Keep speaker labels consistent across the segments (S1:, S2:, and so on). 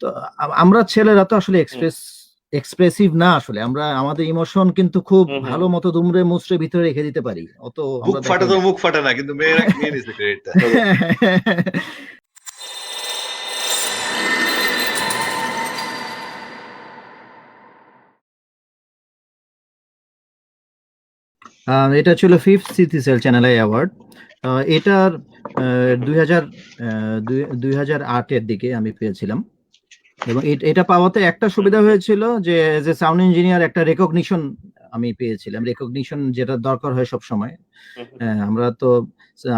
S1: তো আমরা ছেলেরা তো আসলে এক্সপ্রেস এক্সপ্রেসিভ না আসলে আমরা আমাদের ইমোশন কিন্তু খুব ভালো মতো দুমড়ে মুচড়ে ভিতরে রেখে দিতে পারি
S2: অত মুখ ফাটে তো মুখ ফাটে না কিন্তু মেয়েরা নিয়ে নিছে
S1: এটা ছিল fifth Citycell channel i award এটার দুই হাজার দুই হাজার আটের দিকে আমি পেয়েছিলাম এবং এটা পাওয়াতে একটা সুবিধা হয়েছিল যে যে সাউন্ড ইঞ্জিনিয়ার একটা রেকগনিশন আমি পেয়েছিলাম রেকগনিশন যেটা দরকার হয় সব সময় হ্যাঁ, আমরা তো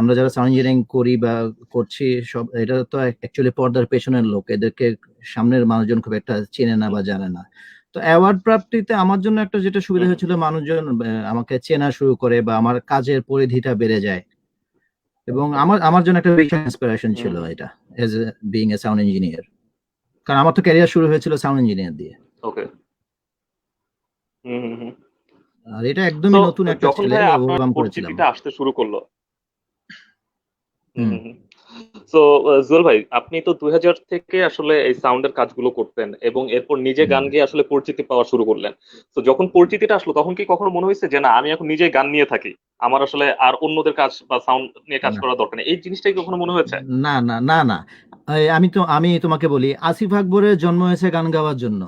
S1: আমরা যারা সাউন্ড ইঞ্জিনিয়ারিং করি বা করছি সব এটা তো অ্যাকচুয়ালি পর্দার পেছনের লোক এদেরকে সামনের মানুষজন খুব একটা চেনে না বা জানে না তো অ্যাওয়ার্ড প্রাপ্তিতে আমার জন্য একটা যেটা সুবিধা হয়েছিল মানুষজন আমাকে চেনা শুরু করে বা আমার কাজের পরিধিটা বেড়ে যায় এবং আমার আমার জন্য একটা ইন্সপিরেশন ছিল এটা as a being a sound engineer কারণ আমার তো ক্যারিয়ার শুরু হয়েছিল সাউন্ড ইঞ্জিনিয়ার দিয়ে ওকে হুম আর এটা একদমই নতুন একটা ছিল ওভারকাম করেছিলাম এটা আসতে শুরু করলো
S2: সো জুয়েল ভাই আপনি তো দুই থেকে আসলে এই সাউন্ডের কাজগুলো করতেন এবং এরপর নিজে গান গিয়ে আসলে পরিচিতি পাওয়া শুরু করলেন তো যখন পরিচিতিটা আসলো তখন কি কখনো মনে হয়েছে যে না আমি এখন নিজে গান নিয়ে থাকি আমার আসলে আর অন্যদের কাজ বা সাউন্ড নিয়ে কাজ করা দরকার নেই এই জিনিসটাই কখনো মনে হয়েছে
S1: না না না না আমি তো আমি তোমাকে বলি আসিফ আকবরের জন্ম হয়েছে গান গাওয়ার জন্য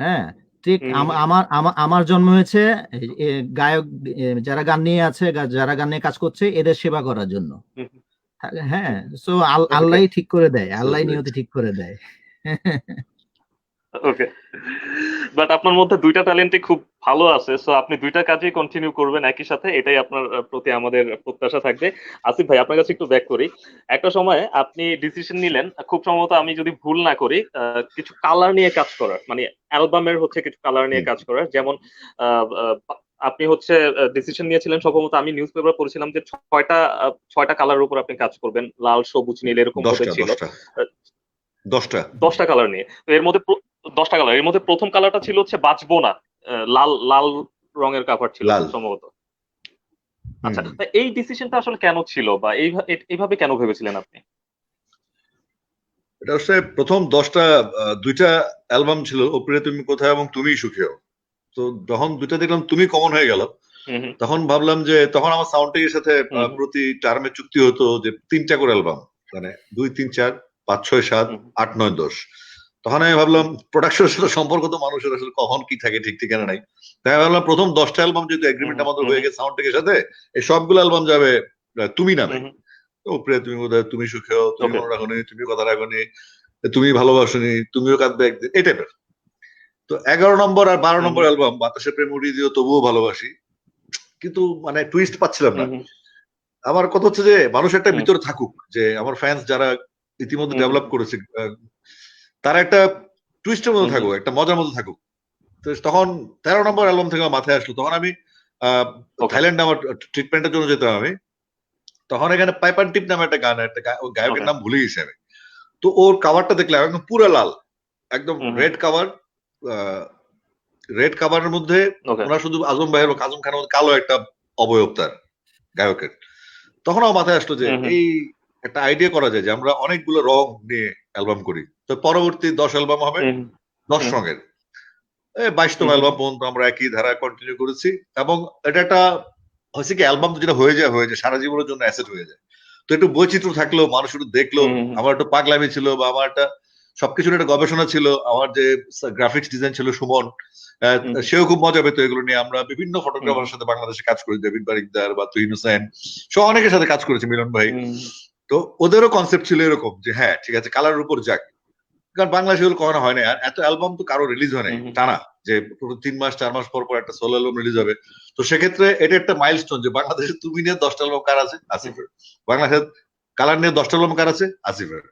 S1: হ্যাঁ ঠিক আমার আমার জন্ম হয়েছে গায়ক যারা গান নিয়ে আছে যারা গান নিয়ে কাজ করছে এদের সেবা করার জন্য হ্যাঁ সো আল্লাহ ঠিক করে দেয় আল্লাহ নিয়তি ঠিক করে দেয়
S2: ওকে বাট আপনার মধ্যে দুইটা ট্যালেন্টই খুব ভালো আছে সো আপনি দুইটা কাজই কন্টিনিউ করবেন একই সাথে এটাই আপনার প্রতি আমাদের প্রত্যাশা থাকবে আসিফ ভাই আপনার কাছে একটু ব্যাক করি একটা সময় আপনি ডিসিশন নিলেন খুব সম্ভবত আমি যদি ভুল না করি কিছু কালার নিয়ে কাজ করার মানে অ্যালবামের হচ্ছে কিছু কালার নিয়ে কাজ করার যেমন আপনি হচ্ছে ডিসিশন নিয়েছিলেন সম্ভবত আমি নিউজ পেপার পড়েছিলাম যে ছয়টা ছয়টা কালার উপর আপনি কাজ করবেন লাল সবুজ নীল এরকম ছিল দশটা দশটা কালার নিয়ে তো এর মধ্যে দশটা কালার এর মধ্যে প্রথম কালারটা ছিল হচ্ছে বাঁচবো না লাল লাল রঙের কাভার ছিল সম্ভবত আচ্ছা এই ডিসিশনটা আসলে কেন ছিল বা এইভাবে কেন ভেবেছিলেন আপনি
S3: এটা হচ্ছে প্রথম দশটা দুইটা অ্যালবাম ছিল ওপরে তুমি কোথায় এবং তুমি সুখী হও তো যখন দুইটা দেখলাম তুমি কমন হয়ে গেল তখন ভাবলাম যে তখন আমার সাউন্ডটেকের সাথে প্রতি টার্মে চুক্তি হতো যে তিনটা করে অ্যালবাম মানে দুই তিন চার পাঁচ ছয় সাত আট নয় দশ তখন আমি ভাবলাম প্রোডাকশনের সাথে সম্পর্ক তো মানুষের আসলে কখন কি থাকে ঠিক ঠিকানা নাই তাই আমি ভাবলাম প্রথম দশটা অ্যালবাম যেহেতু এগ্রিমেন্ট আমাদের হয়ে গেছে সাউন্ড টেকের সাথে এই সবগুলো অ্যালবাম যাবে তুমি নামে প্রিয়া তুমি বোধ তুমি সুখে তুমি মনে রাখো তুমি কথা রাখো তুমি ভালোবাসনি তুমিও কাঁদবে একদিন এই টাইপের তো এগারো নম্বর আর বারো নম্বর অ্যালবাম বাতাসে প্রেম উড়িয়ে দিও তবুও ভালোবাসি কিন্তু মানে টুইস্ট পাচ্ছিলাম না আমার কথা হচ্ছে যে মানুষ একটা ভিতরে থাকুক যে আমার ফ্যান্স যারা ইতিমধ্যে ডেভেলপ করেছে তারা একটা টুইস্টের মধ্যে থাকুক একটা মজার মধ্যে থাকুক তো তখন তেরো নম্বর অ্যালবাম থেকে আমার মাথায় আসলো তখন আমি থাইল্যান্ডে আমার ট্রিটমেন্টের জন্য যেতাম আমি তখন এখানে পাইপার টিপ নামে একটা গান একটা গায়কের নাম ভুলে গেছি আমি তো ওর কাভারটা দেখলাম একদম পুরো লাল একদম রেড কাভার রেড কাভারের মধ্যে ওনার শুধু আজম ভাইয়ের আজম খানের মধ্যে কালো একটা অবয়ব তার গায়কের তখন আমার মাথায় আসলো যে এই একটা আইডিয়া করা যায় যে আমরা অনেকগুলো রং নিয়ে অ্যালবাম করি তো পরবর্তী দশ অ্যালবাম হবে দশ সঙ্গের বাইশতম অ্যালবাম পর্যন্ত আমরা একই ধারা কন্টিনিউ করেছি এবং এটা একটা হয়েছে কি অ্যালবাম তো যেটা হয়ে যায় হয়ে যায় সারা জীবনের জন্য অ্যাসেট হয়ে যায় তো একটু বৈচিত্র্য থাকলো মানুষ একটু দেখলো আমার একটু পাগলামি ছিল বা আমার একটা সবকিছু একটা গবেষণা ছিল আমার যে গ্রাফিক্স ডিজাইন ছিল সুমন সেও খুব মজা পেতো এগুলো নিয়ে আমরা বিভিন্ন ফটোগ্রাফারের সাথে বাংলাদেশে কাজ করি দেবিন বারিকদার বা তুহিন হোসেন সব অনেকের সাথে কাজ করেছি মিলন ভাই তো ওদেরও কনসেপ্ট ছিল এরকম যে হ্যাঁ ঠিক আছে কালার উপর যাক কারণ বাংলাদেশ সেগুলো কখনো হয় না আর এত অ্যালবাম তো কারো রিলিজ হয় নাই টানা যে তিন মাস চার মাস পর পর একটা সোলো অ্যালবাম রিলিজ হবে তো সেক্ষেত্রে এটা একটা মাইল স্টোন যে বাংলাদেশে তুমি নিয়ে দশটা অ্যালবাম কার আছে আসিফের বাংলাদেশে কালার নিয়ে দশটা অ্যালবাম কার আছে আসিফের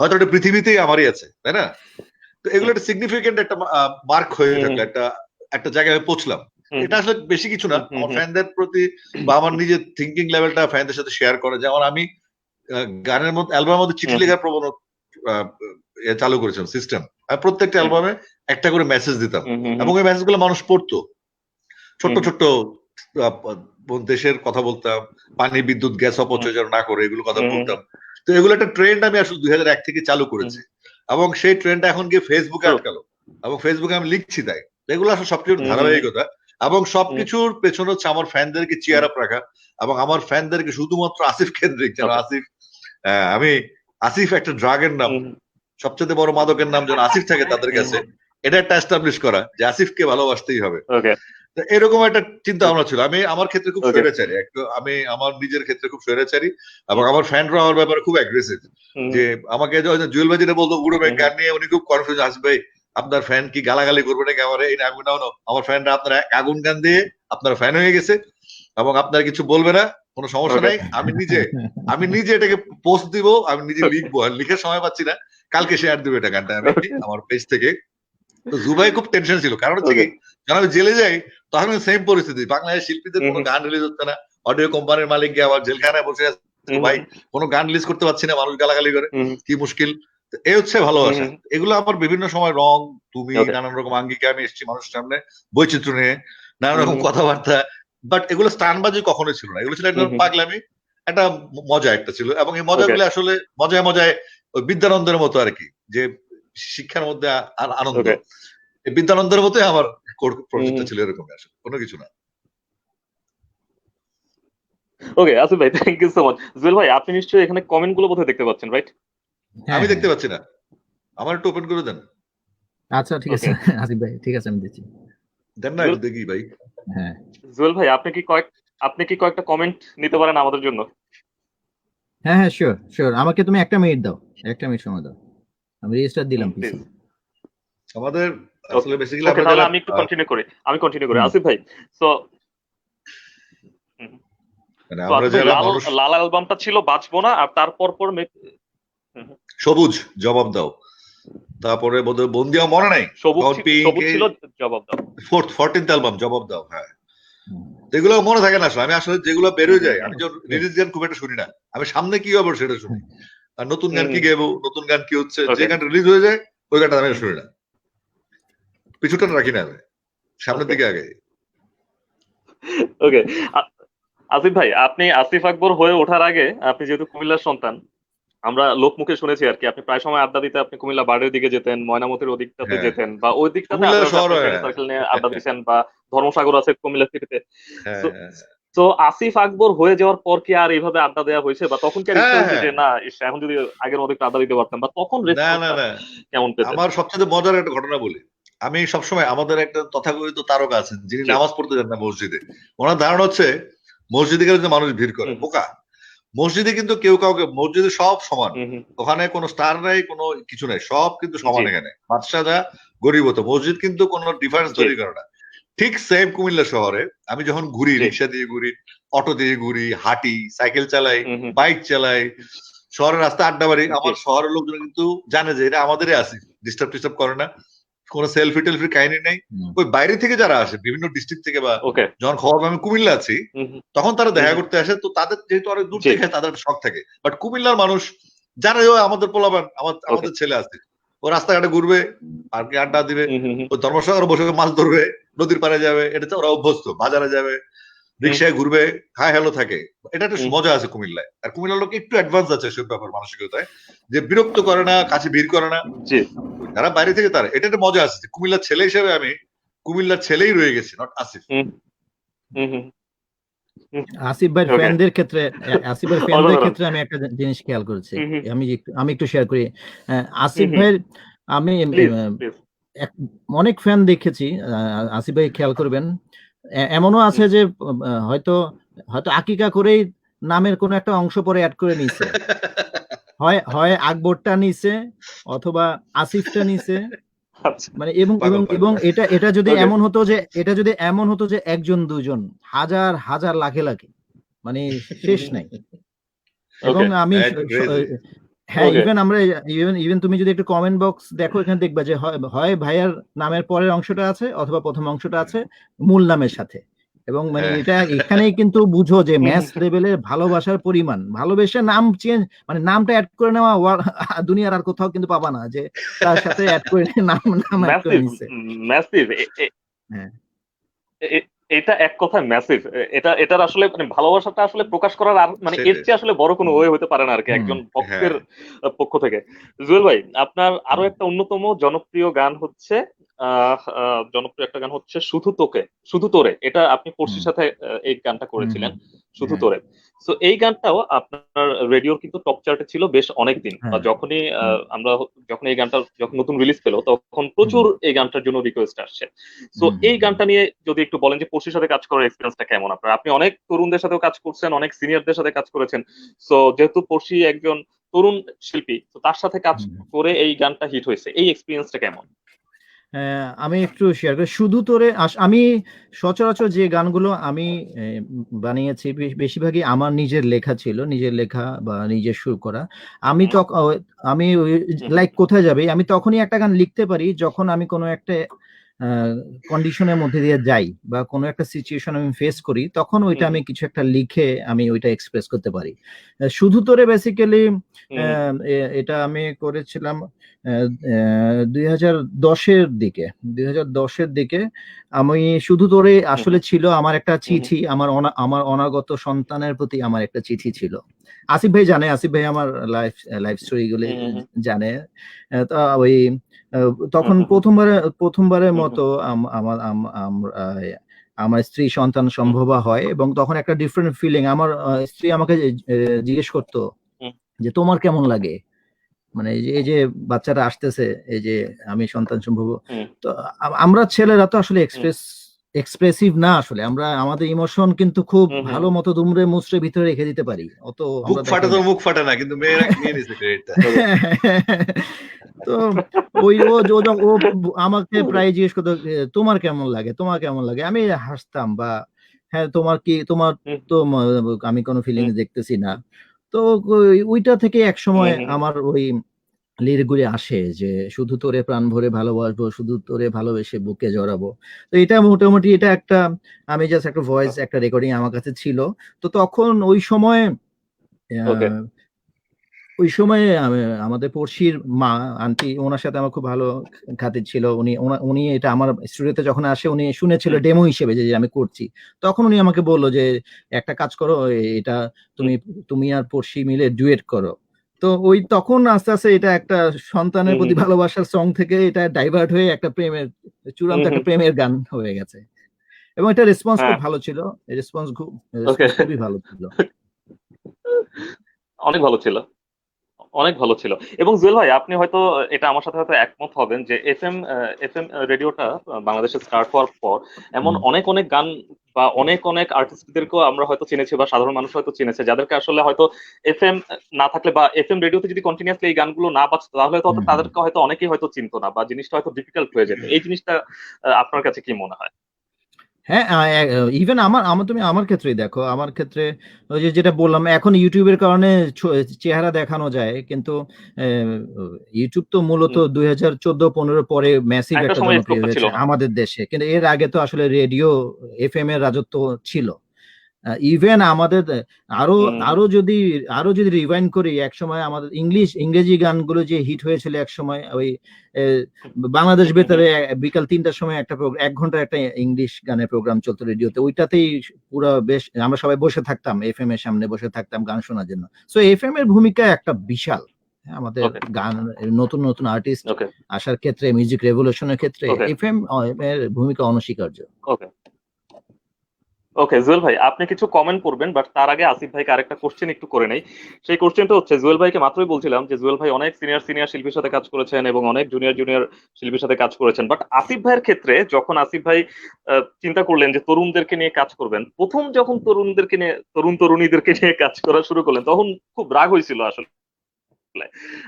S3: হয়তো এটা পৃথিবীতেই আমারই আছে তাই না তো এগুলো একটা সিগনিফিকেন্ট একটা মার্ক হয়ে থাকলো একটা একটা জায়গায় পৌঁছলাম এটা আসলে বেশি কিছু না আমার ফ্যানদের প্রতি বা আমার নিজের থিঙ্কিং লেভেলটা ফ্যানদের সাথে শেয়ার করে যেমন আমি গানের মধ্যে অ্যালবামের মধ্যে চিঠি লেখার প্রবণতা চালু করেছিলাম সিস্টেম প্রত্যেকটা অ্যালবামে একটা করে মেসেজ দিতাম এবং ওই মেসেজগুলো মানুষ পড়তো ছোট্ট ছোট্ট দেশের কথা বলতাম পানি বিদ্যুৎ গ্যাস অপচয় যেন না করে এগুলো কথা বলতাম তো এগুলো একটা ট্রেন্ড আমি আসলে দুই এক থেকে চালু করেছি এবং সেই ট্রেন্ডটা এখন গিয়ে ফেসবুকে আটকালো এবং ফেসবুকে আমি লিখছি তাই এগুলো আসলে সবচেয়ে ধারাবাহিকতা এবং সবকিছুর পেছনে হচ্ছে আমার ফ্যানদেরকে চেয়ার আপ রাখা এবং আমার ফ্যানদেরকে শুধুমাত্র আসিফ কেন্দ্রিক যারা আসিফ আমি আসিফ একটা ড্রাগের নাম সবচেয়ে বড় মাদকের নাম যেন আসিফ থাকে তাদের কাছে এটা একটা এস্টাবলিশ করা যে আসিফকে ভালোবাসতেই হবে এরকম একটা চিন্তা ভাবনা ছিল আমি আমার ক্ষেত্রে খুব স্বৈরাচারী একটু আমি আমার নিজের ক্ষেত্রে খুব স্বৈরাচারী এবং আমার ফ্যানরা আমার ব্যাপারে খুব অ্যাগ্রেসিভ যে আমাকে জুয়েল ভাই যেটা বলতো গুরু ভাই গান নিয়ে উনি খুব কনফিউজ আসবে ভাই আপনার ফ্যান কি গালাগালি করবে নাকি আমার এই আগুন আমার ফ্যানরা আপনার আগুন গান দিয়ে আপনার ফ্যান হয়ে গেছে এবং আপনার কিছু বলবে না কোনো সমস্যা নাই আমি নিজে আমি নিজে এটাকে পোস্ট দিব আমি নিজে লিখবো আর লিখার সময় পাচ্ছি না কালকে শেয়ার দিব এটা গানটা আমি আমার পেজ থেকে তো জুবাই খুব টেনশন ছিল কারণ হচ্ছে কারণ আমি জেলে যাই তখন সেম পরিস্থিতি বাংলাদেশ শিল্পীদের কোনো গান রিলিজ হচ্ছে না অডিও কোম্পানির মালিককে আবার জেলখানায় বসে আছে ভাই কোনো গান রিলিজ করতে পারছি না মানুষ গালাগালি করে কি মুশকিল এ হচ্ছে ভালোবাসা এগুলো আমার বিভিন্ন সময় রং তুমি নানান রকম আঙ্গিকে আমি এসেছি মানুষের সামনে বৈচিত্র্য নিয়ে নানান রকম কথাবার্তা বাট এগুলো স্টানবাজি কখনো ছিল না এগুলো ছিল একটা পাগলামি একটা মজা একটা ছিল এবং এই মজাগুলো আসলে মজায় মজায় ওই বিদ্যানন্দের মতো আর কি যে শিক্ষার মধ্যে আর আনন্দ বিদ্যানন্দের মতোই আমার প্রজেক্টটা ছিল এরকম আসলে কোনো কিছু না
S2: ওকে আসিফ আচ্ছা ভাই thank you so much Jewel ভাই আপনি নিশ্চয়ই এখানে কমেন্ট গুলো বোধহয় দেখতে পাচ্ছেন রাইট
S3: হ্যাঁ, আমি হ্যাঁ। দেখতে পাচ্ছি না আমার একটু ওপেন করে দেন
S1: আচ্ছা ঠিক আছে আসিফ ভাই ঠিক আছে আমি দিচ্ছি
S3: দেন না দেখি ভাই
S2: হ্যাঁ জুয়েল ভাই আপনি কি কয়েক আপনি কি কয়েকটা কমেন্ট নিতে পারেন আমাদের জন্য
S1: হ্যাঁ হ্যাঁ শিওর শিওর আমাকে তুমি একটা মিনিট দাও একটা মিনিট সময় দাও আমি রেজিস্টার দিলাম
S3: আমাদের আসলে বেসিক্যালি
S2: আমরা তাহলে আমি একটু কন্টিনিউ করি আমি কন্টিনিউ করি আসিফ ভাই সো মানে লাল অ্যালবামটা ছিল বাঁচবো না আর তারপর পর
S3: সবুজ জবাব দাও তারপরে বোধহয় বন্দিয়া মনে নাই জবাব ফোর্থ ফোরটিন্থ অ্যালবাম জবাব দাও হ্যাঁ এগুলো মনে থাকে না আসলে আমি আসলে যেগুলো বেরোয় যায় আমি রিলিজ হ্যাঁ। গান খুব একটা শুনি না আমি সামনে কি হবে সেটা শুনি আর নতুন গান কি গেবো নতুন গান কি হচ্ছে যে গান রিলিজ হয়ে যায় ওই গানটা আমি শুনি না পিছুটা রাখি না আমি সামনের দিকে আগে
S2: ওকে আসিফ ভাই আপনি আসিফ আকবর হয়ে ওঠার আগে আপনি যেহেতু কুমিল্লার সন্তান আমরা লোক মুখে শুনেছি আর কি আপনি প্রায় সময় আড্ডা দিতে আপনি কুমিল্লা বাড়ির দিকে যেতেন ময়নামতির ওদিকটাতে হ্যাঁ। যেতেন বা ওই দিকটাতে সার্কেল নিয়ে আড্ডা দিতেন বা ধর্মসাগর আছে কুমিল্লা সিটিতে হ্যাঁ, হ্যাঁ। তো আসিফ আকবর হয়ে যাওয়ার পর কি আর এইভাবে আড্ডা দেওয়া হয়েছে বা তখন কি যে না এখন যদি আগের মতো আড্ডা দিতে পারতাম বা তখন
S3: কেমন আমার সবচেয়ে মজার একটা ঘটনা বলি আমি সবসময় আমাদের একটা তথাকথিত তারকা আছেন যিনি নামাজ পড়তে যান না মসজিদে ওনার ধারণা হচ্ছে মসজিদে গেলে মানুষ ভিড় করে বোকা মসজিদে কিন্তু কেউ কাউকে মসজিদে সব সমান ওখানে কোনো স্টার নাই কোনো কিছু নাই সব কিন্তু সমান এখানে বাদশাহা গরিব হতো মসজিদ কিন্তু কোনো ডিফারেন্স তৈরি করে না ঠিক সেম কুমিল্লা শহরে আমি যখন ঘুরি রিক্সা দিয়ে ঘুরি অটো দিয়ে ঘুরি হাঁটি সাইকেল চালাই বাইক চালাই শহরের রাস্তা আড্ডা মারি আমার শহরের লোকজন কিন্তু জানে যে এটা আমাদেরই আছে ডিস্টার্ব টিস্টার্ব করে না কোন সেলফি টেলফি কাহিনী নেই ওই বাইরে থেকে যারা আসে বিভিন্ন ডিস্ট্রিক্ট থেকে বা যখন খবর আমি কুমিল্লা আছি তখন তারা দেখা করতে আসে তো তাদের যেহেতু অনেক দূর থেকে তাদের শখ থাকে বাট কুমিল্লার মানুষ যারা আমাদের পোলাবান আমাদের ছেলে আছে ও রাস্তাঘাটে ঘুরবে আর কি আড্ডা দিবে ও ধর্মশালার বসে মাছ ধরবে নদীর পাড়ে যাবে এটা ওরা অভ্যস্ত বাজারে যাবে রিক্সায় ঘুরবে হাই হ্যালো থাকে এটা একটা মজা আছে কুমিল্লায় আর কুমিল্লার লোক একটু অ্যাডভান্স আছে সব ব্যাপার মানসিকতায় যে বিরক্ত করে না কাছে ভিড় করে না যারা বাইরে থেকে তারা এটা একটা মজা আছে কুমিল্লার ছেলে হিসেবে আমি কুমিল্লার ছেলেই রয়ে গেছি নট আসিফ
S1: আসিফ ভাই ফ্যানদের ক্ষেত্রে আসিফ ভাই ফ্যানদের ক্ষেত্রে আমি একটা জিনিস খেয়াল করেছি আমি আমি একটু শেয়ার করি আসিফ ভাই আমি অনেক ফ্যান দেখেছি আসিফ ভাই খেয়াল করবেন এমনও আছে যে হয়তো হয়তো আকিকা করেই নামের কোনো একটা অংশ পরে অ্যাড করে নিছে হয় হয় আকবরটা নিছে অথবা আসিফটা নিছে মানে এবং এবং এবং এটা এটা যদি এমন হতো যে এটা যদি এমন হতো যে একজন দুজন হাজার হাজার লাখে লাখে মানে শেষ নাই এবং আমি হ্যাঁ ইভেন আমরা ইভেন ইভেন তুমি যদি একটু কমেন্ট বক্স দেখো এখানে দেখবা যে হয় ভাইয়ার নামের পরের অংশটা আছে অথবা প্রথম অংশটা আছে মূল নামের সাথে এবং মানে হ্যাঁ। এটা এখানেই কিন্তু বুঝো যে ম্যাচ লেভেলের ভালোবাসার পরিমাণ ভালোবেসে নাম চেঞ্জ মানে নামটা অ্যাড করে নেওয়া দুনিয়ার আর কোথাও কিন্তু পাবা না যে তার সাথে অ্যাড করে নাম নাম
S2: অ্যাড করে নিছে ম্যাসিভ হ্যাঁ এটা এক কথা ম্যাসিভ এটা এটার আসলে মানে ভালোবাসাটা আসলে প্রকাশ করার আর মানে এর চেয়ে আসলে বড় কোনো ওয়ে হতে পারে না আর কি একজন হ্যাঁ। ভক্তের পক্ষ থেকে জুয়েল ভাই আপনার আরো একটা অন্যতম জনপ্রিয় গান হচ্ছে জনপ্রিয় একটা গান হচ্ছে শুধু তোকে শুধু তোরে এটা আপনি পড়শির সাথে এই গানটা করেছিলেন শুধু হ্যাঁ। তোরে তো এই গানটাও আপনার রেডিওর কিন্তু টপ চার্টে ছিল বেশ অনেকদিন হ্যাঁ। যখনই আমরা যখন এই গানটা যখন নতুন রিলিজ পেলো তখন প্রচুর এই গানটার জন্য রিকোয়েস্ট আসছে তো এই গানটা নিয়ে যদি একটু বলেন যে পড়শির সাথে কাজ করার এক্সপিরিয়েন্সটা কেমন আপনার আপনি অনেক তরুণদের সাথেও কাজ করছেন অনেক সিনিয়রদের সাথে কাজ করেছেন তো যেহেতু পড়শি একজন তরুণ শিল্পী তো তার সাথে কাজ করে এই গানটা হিট হয়েছে এই এক্সপিরিয়েন্সটা কেমন
S1: হ্যাঁ, আমি একটু শেয়ার করি শুধু তোরে আমি সচরাচর যে গানগুলো আমি বানিয়েছি বেশিরভাগই আমার নিজের লেখা ছিল নিজের লেখা বা নিজের সুর করা আমি তখন আমি লাইক কোথায় যাবে আমি তখনই একটা গান লিখতে পারি যখন আমি কোনো একটা কন্ডিশনের মধ্যে দিয়ে যাই বা কোনো একটা সিচুয়েশন আমি ফেস করি তখন ওইটা আমি কিছু একটা লিখে আমি ওইটা এক্সপ্রেস করতে পারি শুধু তোরে বেসিক্যালি এটা আমি করেছিলাম দুই হাজার দশের দিকে দুই হাজার দশের দিকে আমি শুধু তোরে আসলে ছিল আমার একটা চিঠি আমার আমার অনাগত সন্তানের প্রতি আমার একটা চিঠি ছিল আসিফ ভাই জানে আসিফ ভাই আমার লাইফ লাইফ স্টোরি গুলি জানে তো ওই তখন প্রথমবারে প্রথমবারের মতো আমার আমার স্ত্রী সন্তান সম্ভবা হয় এবং তখন একটা ডিফারেন্ট ফিলিং আমার স্ত্রী আমাকে জিজ্ঞেস করতো যে তোমার কেমন লাগে মানে এই যে বাচ্চাটা আসতেছে এই যে আমি সন্তান সম্ভব তো আমরা ছেলেরা তো আসলে এক্সপ্রেস এক্সপ্রেসিভ না আসলে আমরা আমাদের ইমোশন কিন্তু খুব ভালো মতো দুমড়ে মুচড়ে ভিতরে রেখে দিতে পারি
S3: অত মুখ ফাটা তো মুখ ফাটা না কিন্তু মেয়েরা নিয়ে নিছে ক্রেডিটটা
S1: তো ওই ও ও আমাকে প্রায় জিজ্ঞেস করতো তোমার কেমন লাগে তোমার কেমন লাগে আমি হাসতাম বা হ্যাঁ তোমার কি তোমার তো আমি কোনো ফিলিংস দেখতেছি না তো ওইটা থেকে এক সময় আমার ওই লিরগুলি আসে যে শুধু তোরে প্রাণ ভরে ভালোবাসবো শুধু তোরে ভালোবেসে বুকে জড়াবো তো এটা মোটামুটি এটা একটা আমি জাস্ট একটা ভয়েস একটা রেকর্ডিং আমার কাছে ছিল তো তখন ওই সময় ওই সময়ে আমাদের পড়শির মা আন্টি ওনার সাথে আমার খুব ভালো খাতির ছিল উনি উনি এটা আমার স্টুডিওতে যখন আসে উনি শুনেছিল ডেমো হিসেবে যে আমি করছি তখন উনি আমাকে বললো যে একটা কাজ করো এটা তুমি তুমি আর পড়শি মিলে ডুয়েট করো তো ওই তখন আস্তে আস্তে এটা একটা সন্তানের প্রতি ভালোবাসার সং থেকে এটা ডাইভার্ট হয়ে একটা প্রেমের চূড়ান্ত একটা প্রেমের গান হয়ে গেছে এবং এটা রেসপন্স খুব হ্যাঁ। ভালো ছিল রেসপন্স খুব খুবই ভালো ছিল
S2: অনেক ভালো ছিল অনেক ভালো ছিল এবং জুয়েল ভাই আপনি হয়তো এটা আমার সাথে হয়তো একমত হবেন যে এফ এম এফ এম রেডিওটা বাংলাদেশে স্টার্ট হওয়ার পর এমন অনেক অনেক গান বা অনেক অনেক আর্টিস্টদেরকেও আমরা হয়তো চিনেছি বা সাধারণ মানুষ হয়তো চিনেছে যাদেরকে আসলে হয়তো এফ এম না থাকলে বা এফ এম রেডিওতে যদি কন্টিনিউসলি এই গানগুলো না বাঁচতো তাহলে হয়তো তাদেরকে হয়তো অনেকেই হয়তো চিনতো না বা জিনিসটা হয়তো ডিফিকাল্ট হয়ে যেত এই জিনিসটা আপনার কাছে কি মনে হয়
S1: হ্যাঁ ইভেন আমার আমার তুমি আমার ক্ষেত্রেই দেখো আমার ক্ষেত্রে ওই যে যেটা বললাম এখন ইউটিউবের কারণে চেহারা দেখানো যায় কিন্তু ইউটিউব তো মূলত দুই হাজার চোদ্দ পনেরো পরে মেসিভ একটা জনপ্রিয় হয়েছে আমাদের দেশে কিন্তু এর আগে তো আসলে রেডিও এফ এম এর রাজত্ব ছিল ইভেন আমাদের আরো আরো যদি আরো যদি রিভাইন করি এক সময় আমাদের ইংলিশ ইংরেজি গানগুলো যে হিট হয়েছিল এক সময় ওই বাংলাদেশ বেতারে বিকাল তিনটার সময় একটা এক ঘন্টা একটা ইংলিশ গানের প্রোগ্রাম চলতো রেডিওতে ওইটাতেই পুরো বেশ আমরা সবাই বসে থাকতাম এফ এম এর সামনে বসে থাকতাম গান শোনার জন্য সো এফ এম এর ভূমিকা একটা বিশাল হ্যাঁ, আমাদের গান নতুন নতুন আর্টিস্ট আসার ক্ষেত্রে মিউজিক রেভলিউশনের ক্ষেত্রে এফ এম এর ভূমিকা অনস্বীকার্য
S2: ওকে জুয়েল ভাই আপনি কিছু কমেন্ট করবেন বাট তার আগে আসিফ ভাইকে আরেকটা কোশ্চেন একটু করে নেই সেই কোশ্চেনটা হচ্ছে জুয়েল ভাইকে মাত্রই বলছিলাম যে জুয়েল ভাই অনেক সিনিয়র সিনিয়র শিল্পীর সাথে কাজ করেছেন এবং অনেক জুনিয়র জুনিয়র শিল্পীর সাথে কাজ করেছেন বাট আসিফ ভাইয়ের ক্ষেত্রে যখন আসিফ ভাই চিন্তা করলেন যে তরুণদেরকে নিয়ে কাজ করবেন প্রথম যখন তরুণদেরকে নিয়ে তরুণ তরুণীদেরকে নিয়ে কাজ করা শুরু করলেন তখন খুব রাগ হয়েছিল আসলে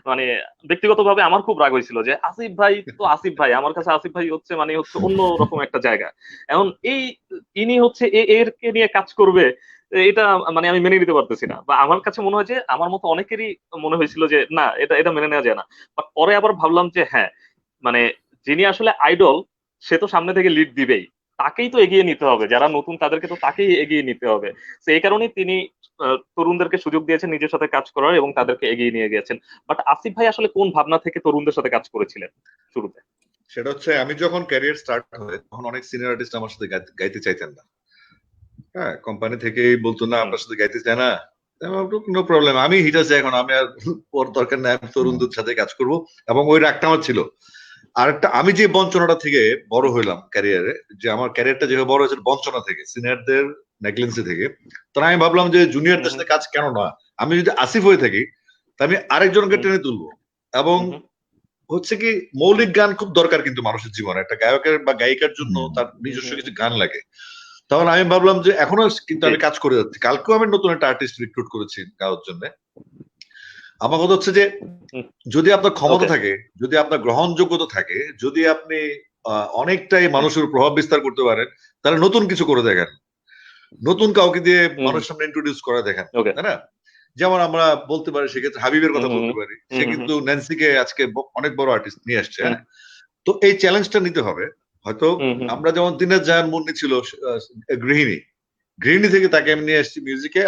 S2: মানে ব্যক্তিগতভাবে আমার খুব রাগ হয়েছিল যে আসিফ ভাই তো আসিফ ভাই আমার কাছে আসিফ ভাই হচ্ছে মানে হচ্ছে অন্য রকম একটা জায়গা এখন এই ইনি হচ্ছে এর কে নিয়ে কাজ করবে এটা মানে আমি মেনে নিতে পারতেছি না বা আমার কাছে মনে হয় যে আমার মতো অনেকেরই মনে হয়েছিল যে না এটা এটা মেনে নেওয়া যায় না বা পরে আবার ভাবলাম যে হ্যাঁ মানে যিনি আসলে আইডল সে তো সামনে থেকে লিড দিবেই তাকেই তো এগিয়ে নিতে হবে যারা নতুন তাদেরকে তো তাকেই এগিয়ে নিতে হবে তো এই কারণেই তিনি তরুণদেরকে সুযোগ দিয়েছেন নিজের সাথে কাজ করার এবং তাদেরকে এগিয়ে নিয়ে গিয়েছেন বাট আসিফ ভাই আসলে কোন ভাবনা থেকে তরুণদের সাথে কাজ করেছিলেন
S3: শুরুতে সেটা হচ্ছে আমি যখন ক্যারিয়ার স্টার্ট হয় তখন অনেক সিনিয়র আর্টিস্ট আমার সাথে গাইতে চাইতেন না হ্যাঁ কোম্পানি থেকেই বলতো না আপনার সাথে গাইতে চাই না নো প্রবলেম আমি হিট আছে এখন আমি আর ওর দরকার নাই আমি তরুণদের সাথে কাজ করব এবং ওই রাগটা আমার ছিল আরেকটা আমি যে বঞ্চনাটা থেকে বড় হইলাম ক্যারিয়ারে যে আমার ক্যারিয়ারটা যেভাবে বড় হয়েছে বঞ্চনা থেকে সিনিয়রদের নেগলেন্সি থেকে তখন আমি ভাবলাম যে জুনিয়রদের সাথে কাজ কেন না আমি যদি আসিফ হয়ে থাকি তা আমি আরেকজনকে টেনে তুলবো এবং হচ্ছে কি মৌলিক গান খুব দরকার কিন্তু মানুষের জীবনে একটা গায়কের বা গায়িকার জন্য তার নিজস্ব কিছু গান লাগে তখন আমি ভাবলাম যে এখনো কিন্তু আমি কাজ করে যাচ্ছি কালকেও আমি নতুন একটা আর্টিস্ট রিক্রুট করেছি গাওয়ার জন্য আমার কথা হচ্ছে যে যদি আপনার ক্ষমতা থাকে যদি আপনার গ্রহণযোগ্যতা থাকে যদি আপনি অনেকটাই মানুষের প্রভাব বিস্তার করতে পারেন তাহলে নতুন কিছু করে দেখেন নতুন কাউকে দিয়ে মানুষ সামনে ইন্ট্রোডিউস করে দেখেন তাই না যেমন আমরা বলতে পারি সেক্ষেত্রে হাবিবের কথা বলতে পারি সে কিন্তু ন্যান্সিকে আজকে অনেক বড় আর্টিস্ট নিয়ে আসছে হ্যাঁ। তো এই চ্যালেঞ্জটা নিতে হবে হয়তো আমরা যেমন দিনের জাহান মুন্নি ছিল গৃহিণী গৃহিণী থেকে তাকে আমি নিয়ে আসছি মিউজিকে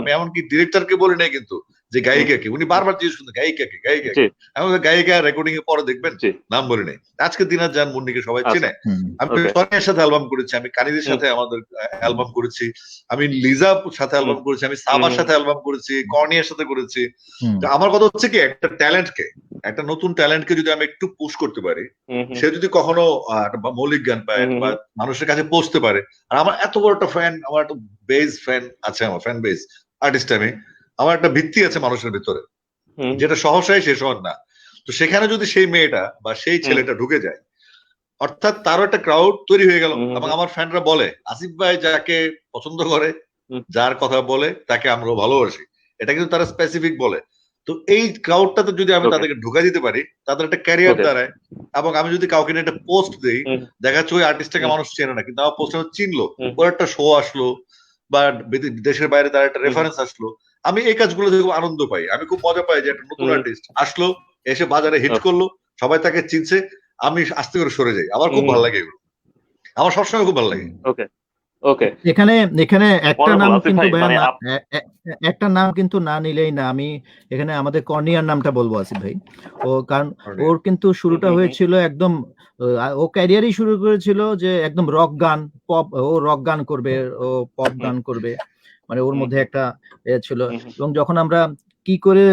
S3: আমি এমনকি ডিরেক্টরকে বলি নাই কিন্তু যে গায়িকাকে উনি বারবার জিজ্ঞেস করতেন গায়িকাকে গায়িকা আমি গায়িকা রেকর্ডিং এর পরে দেখবেন নাম বলি নাই আজকে দিনার জান মুন্নিকে সবাই আচ্ছা। চেনে আমি সনিয়ার সাথে অ্যালবাম করেছি আমি কানিদের সাথে আমাদের অ্যালবাম করেছি আমি লিজা সাথে অ্যালবাম করেছি আমি সাবার সাথে অ্যালবাম করেছি কর্নিয়ার সাথে করেছি আমার কথা হচ্ছে কি একটা ট্যালেন্টকে একটা নতুন ট্যালেন্টকে যদি আমি একটু পুশ করতে পারি সে যদি কখনো মৌলিক গান পায় বা মানুষের কাছে পৌঁছতে পারে আর আমার এত বড় একটা ফ্যান আমার একটা বেজ ফ্যান আছে আমার ফ্যান বেজ আর্টিস্ট আমি আমার একটা ভিত্তি আছে মানুষের ভিতরে যেটা সহসায় শেষ হন না তো সেখানে যদি সেই মেয়েটা বা সেই ছেলেটা ঢুকে যায় অর্থাৎ তারও একটা ক্রাউড তৈরি হয়ে গেল এবং আমার ফ্যানরা বলে আসিফ ভাই যাকে পছন্দ করে যার কথা বলে তাকে আমরা ভালোবাসি এটা কিন্তু তারা স্পেসিফিক বলে তো এই ক্রাউডটাতে যদি আমি তাদেরকে ঢুকা দিতে পারি তাদের একটা ক্যারিয়ার দাঁড়ায় এবং আমি যদি কাউকে একটা পোস্ট দিই দেখা যাচ্ছে ওই আর্টিস্টটাকে মানুষ চেনে না কিন্তু আমার পোস্ট চিনলো ওর একটা শো আসলো বা দেশের বাইরে তার একটা রেফারেন্স আসলো আমি এই কাজগুলো দেখে আনন্দ পাই আমি খুব মজা পাই যে একটা নতুন আর্টিস্ট আসলো এসে বাজারে হিট আচ্ছা। করলো সবাই তাকে চিনছে আমি আস্তে করে সরে যাই আমার খুব ভালো লাগে এগুলো আমার সবসময় খুব ভালো লাগে ওকে ওকে এখানে এখানে একটা নাম কিন্তু মানে একটা নাম কিন্তু না নিলেই না আমি এখানে আমাদের কর্নিয়ার নামটা বলবো আসিফ ভাই ও কারণ ওর কিন্তু শুরুটা হয়েছিল একদম ও ক্যারিয়ারই শুরু করেছিল যে একদম রক গান পপ ও রক গান করবে ও পপ গান করবে মানে ওর মধ্যে একটা ছিল এবং যখন আমরা কি করে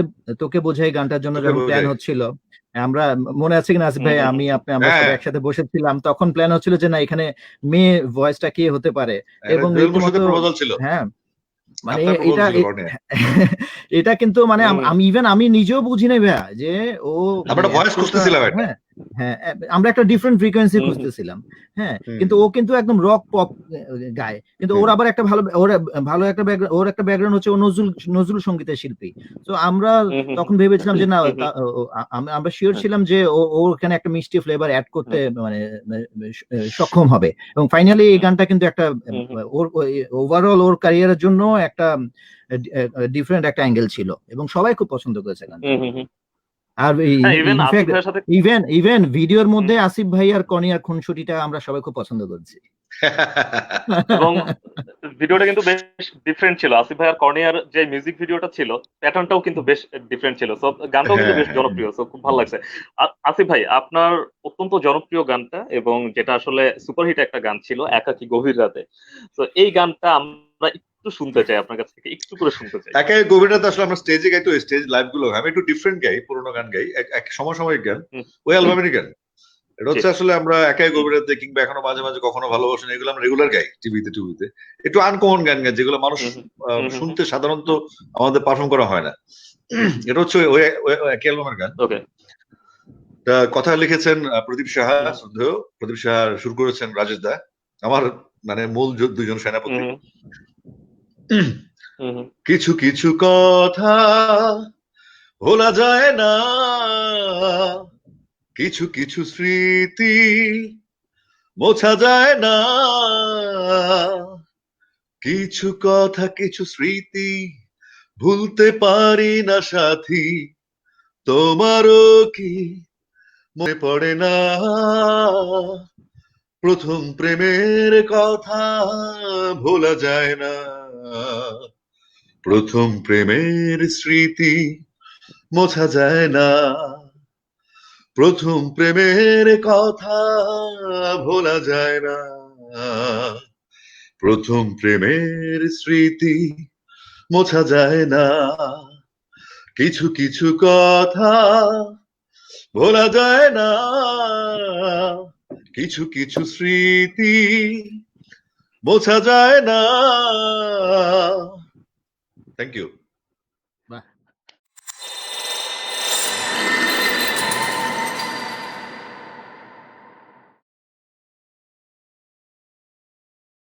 S3: তোকে বোঝাই গানটার জন্য যখন প্ল্যান হচ্ছিল আমরা মনে আছে কিনা আসিফ ভাই আমি আপনি আমরা হ্যাঁ। সবাই একসাথে বসেছিলাম তখন প্ল্যান হচ্ছিল যে না এখানে মেয়ে ভয়েসটা কে হতে পারে হ্যাঁ, এবং হ্যাঁ মানে এটা এটা কিন্তু মানে আমি ইভেন আমি নিজেও বুঝি নাই ভাইয়া যে ও ভয়েস করতেছিলাম মানে হ্যাঁ হ্যাঁ আমরা একটা ডিফারেন্ট ফ্রিকোয়েন্সি খুঁজতেছিলাম হ্যাঁ কিন্তু ও কিন্তু একদম রক পপ গায় কিন্তু ওর আবার একটা ভালো ওর ভালো একটা ব্যাকগ্রাউন্ড ওর একটা ব্যাকগ্রাউন্ড হচ্ছে ও নজরুল নজরুল সঙ্গীতের শিল্পী তো আমরা তখন ভেবেছিলাম যে না আমরা শিওর ছিলাম যে ও ওখানে একটা মিষ্টি ফ্লেভার অ্যাড করতে মানে, মানে সক্ষম হবে এবং ফাইনালি এই গানটা কিন্তু একটা ওর ওভারঅল ওর ক্যারিয়ারের জন্য একটা ডিফারেন্ট একটা অ্যাঙ্গেল ছিল এবং সবাই খুব পছন্দ করেছে গানটা আর ইভেন হ্যাঁ, ইভেন ভিডিওর মধ্যে আসিফ ভাই আর কনিয়ার খুনসুটিটা আমরা সবাই খুব পছন্দ করছি এবং ভিডিওটা কিন্তু বেশ ডিফারেন্ট ছিল আসিফ ভাই আর কর্নিয়ার যে মিউজিক ভিডিওটা ছিল প্যাটার্নটাও কিন্তু বেশ ডিফারেন্ট ছিল সব গানটাও কিন্তু বেশ হ্যাঁ, জনপ্রিয় সো হ্যাঁ। খুব ভালো লাগছে আসিফ ভাই আপনার অত্যন্ত জনপ্রিয় গানটা এবং যেটা আসলে সুপারহিট একটা গান ছিল একাকী গভীর রাতে তো এই গানটা আমরা একটু শুনতে চাই আপনার কাছ থেকে একটু করে শুনতে চাই একে গোবিন্দ আসলে আমরা স্টেজে গাই তো স্টেজ লাইভ গুলো আমি একটু ডিফারেন্ট গাই পুরোনো গান গাই এক সমসাময়িক গান ওই অ্যালবামের গান এটা হচ্ছে আসলে আমরা একাই দেখি কিংবা এখনো মাঝে মাঝে কখনো ভালোবাসেন এগুলো আমরা রেগুলার গাই টিভিতে টিভিতে একটু আনকমন গান গাই যেগুলো মানুষ শুনতে সাধারণত আমাদের পারফর্ম করা হয় না এটা হচ্ছে ওই একই অ্যালবামের গান কথা লিখেছেন প্রদীপ সাহা শ্রদ্ধেয় প্রদীপ সাহা শুরু করেছেন রাজেশ দা আমার মানে মূল দুজন সেনাপতি কিছু কিছু কথা ভোলা যায় না কিছু কিছু স্মৃতি মোছা যায় না কিছু কথা কিছু স্মৃতি ভুলতে পারি না সাথী তোমারও কি মনে পড়ে না প্রথম প্রেমের কথা ভোলা যায় না প্রথম প্রেমের স্মৃতি মোছা যায় না প্রথম প্রেমের কথা ভোলা যায় না প্রথম প্রেমের স্মৃতি মোছা যায় না কিছু কিছু কথা ভোলা যায় না কিছু কিছু স্মৃতি বোঝা যায় না থ্যাংক ইউ